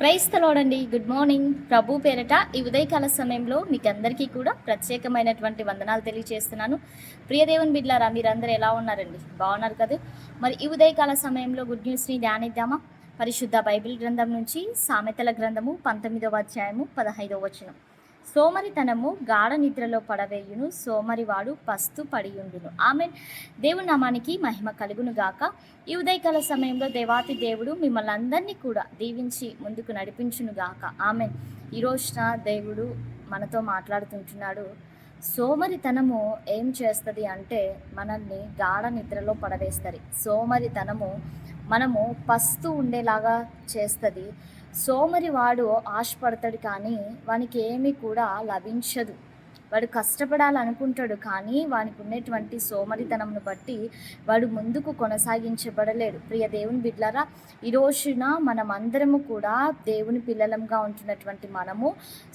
క్రైస్తలోడండి good morning. ప్రభు పేరట ఈ ఉదయకాల సమయంలో మీకు అందరికీ కూడా ప్రత్యేకమైనటువంటి వందనాలు తెలియజేస్తున్నాను ప్రియదేవన్ బిడ్లారా మీరందరూ ఎలా ఉన్నారండి? బాగున్నారు కదా? మరి ఈ ఉదయకాల సమయంలో గుడ్ న్యూస్ని ధ్యానిద్దామా? పరిశుద్ధ బైబిల్ గ్రంథం నుంచి సామెతల గ్రంథము పంతొమ్మిదవ అధ్యాయము పదహైదవ వచనం. సోమరితనము గాఢ నిద్రలో పడవేయును. సోమరివాడు పస్తు పడియుండును. ఆమె దేవుని నామానికి మహిమ కలుగును గాక. ఈ ఉదయకాల సమయంలో దేవాతి దేవుడు మిమ్మల్ని అందరినీ కూడా దీవించి ముందుకు నడిపించును గాక. ఆమె ఈరోజున దేవుడు మనతో మాట్లాడుతుంటున్నాడు. సోమరితనము ఏం చేస్తుంది అంటే మనల్ని గాఢ నిద్రలో పడవేస్తుంది. సోమరితనము మనము పస్తు ఉండేలాగా చేస్తుంది. సోమరి వాడు ఆశపడతాడు కానీ వానికి ఏమీ కూడా లభించదు. వాడు కష్టపడాలనుకుంటాడు కానీ వానికి ఉన్నటువంటి సోమరితనంను బట్టి వాడు ముందుకు కొనసాగించబడలేడు. ప్రియ దేవుని బిడ్లారా ఈ రోజున మనమందరము కూడా దేవుని పిల్లలంగా ఉంటున్నటువంటి మనము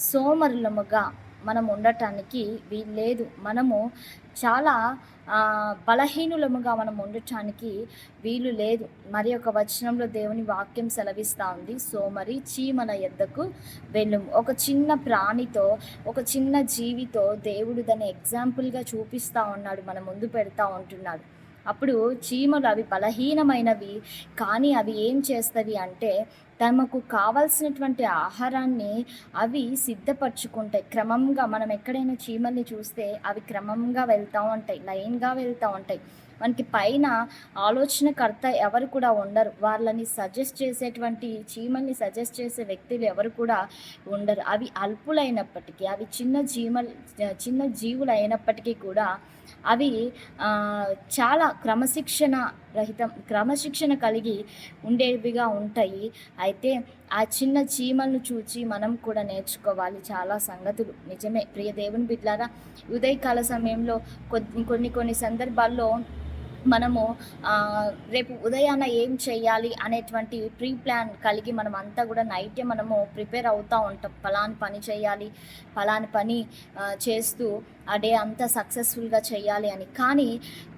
సోమరులముగా మనం ఉండటానికి వీల్లేదు. మనము చాలా బలహీనులముగా మనం ఉండటానికి వీలు లేదు. మరి ఒక వచనంలో దేవుని వాక్యం సెలవిస్తూ ఉంది. సోమరి చీమల ఎద్దకు వెళ్ళుము. ఒక చిన్న ప్రాణితో ఒక చిన్న జీవితో దేవుడు దాన్ని ఎగ్జాంపుల్గా చూపిస్తూ ఉన్నాడు. మన ముందు పెడతా ఉంటున్నాడు. అప్పుడు చీమలు అవి బలహీనమైనవి కానీ అవి ఏం చేస్తవి అంటే తమకు కావాల్సినటువంటి ఆహారాన్ని అవి సిద్ధపరచుకుంటాయి. క్రమంగా మనం ఎక్కడైనా చీమల్ని చూస్తే అవి క్రమంగా వెళ్తూ ఉంటాయి లైన్గా వెళ్తూ ఉంటాయి. మనకి పైన ఆలోచనకర్త ఎవరు కూడా ఉండరు. వాళ్ళని సజెస్ట్ చేసేటువంటి చీమల్ని సజెస్ట్ చేసే వ్యక్తులు ఎవరు కూడా ఉండరు. అవి అల్పులైనప్పటికీ అవి చిన్న జీమల్ చిన్న జీవులు అయినప్పటికీ కూడా అవి చాలా క్రమశిక్షణ రహితం క్రమశిక్షణ కలిగి ఉండేవిగా ఉంటాయి. అయితే ఆ చిన్న చీమలను చూచి మనం కూడా నేర్చుకోవాలి. చాలా సంగతులు. నిజమే. ప్రియ దేవుని బిడ్లారా ఉదయకాల సమయంలో కొన్ని కొన్ని కొన్ని సందర్భాల్లో మనము రేపు ఉదయాన ఏం చేయాలి అనేటువంటి ప్రీ ప్లాన్ కలిగి మనం అంతా కూడా నైటే మనము ప్రిపేర్ అవుతూ ఉంటాం. ఫలాని పని చేయాలి ఫలాని పని చేస్తూ ఆ డే అంతా సక్సెస్ఫుల్గా చేయాలి అని. కానీ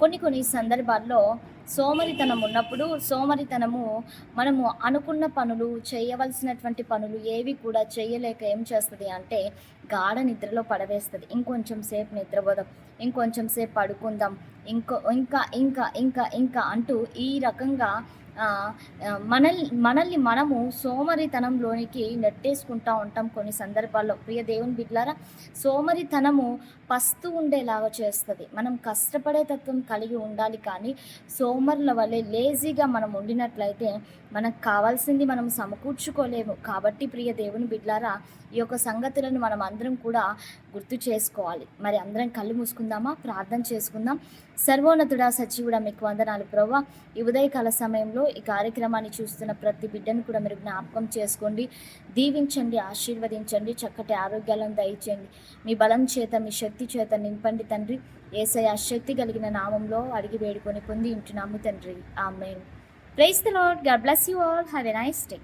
కొన్ని కొన్ని సందర్భాల్లో సోమరితనం ఉన్నప్పుడు సోమరితనము మనము అనుకున్న పనులు చేయవలసినటువంటి పనులు ఏవి కూడా చేయలేక ఏం చేస్తుంది అంటే గాఢ నిద్రలో పడవేస్తుంది. ఇంకొంచెం సేపు నిద్రపోదాం ఇంకొంచెం సేపు పడుకుందాం ఇంకో ఇంకా ఇంకా ఇంకా ఇంకా అంటూ ఈ రకంగా మనల్ని మనల్ని మనము సోమరితనంలోనికి నెట్టేసుకుంటా ఉంటాం కొన్ని సందర్భాల్లో. ప్రియ దేవుని బిడ్లారా సోమరితనము పస్తు ఉండేలాగా చేస్తుంది. మనం కష్టపడే తత్వం కలిగి ఉండాలి కానీ సోమరుల వల్లే లేజీగా మనం ఉండినట్లయితే మనకు కావాల్సింది మనం సమకూర్చుకోలేము. కాబట్టి ప్రియ దేవుని బిడ్లారా ఈ యొక్క సంగతులను మనం అందరం కూడా గుర్తు చేసుకోవాలి. మరి అందరం కళ్ళు మూసుకుందామా? ప్రార్థన చేసుకుందాం. సర్వోన్నతుడా సచివుడా మీకు వందనాలు. ప్రభా ఈ ఉదయకాల సమయంలో ఈ కార్యక్రమాన్ని చూస్తున్న ప్రతి బిడ్డను కూడా మీరు జ్ఞాపకం చేసుకోండి. దీవించండి ఆశీర్వదించండి చక్కటి ఆరోగ్యాలను దయచేయండి. మీ బలం చేత మీ శక్తి చేత నింపండి తండ్రి. ఏసై శక్తి కలిగిన నామంలో అడిగి వేడుకొని పొంది ఉంటున్నాము తండ్రి. Amen. Praise the lord God bless you all. Have a nice day.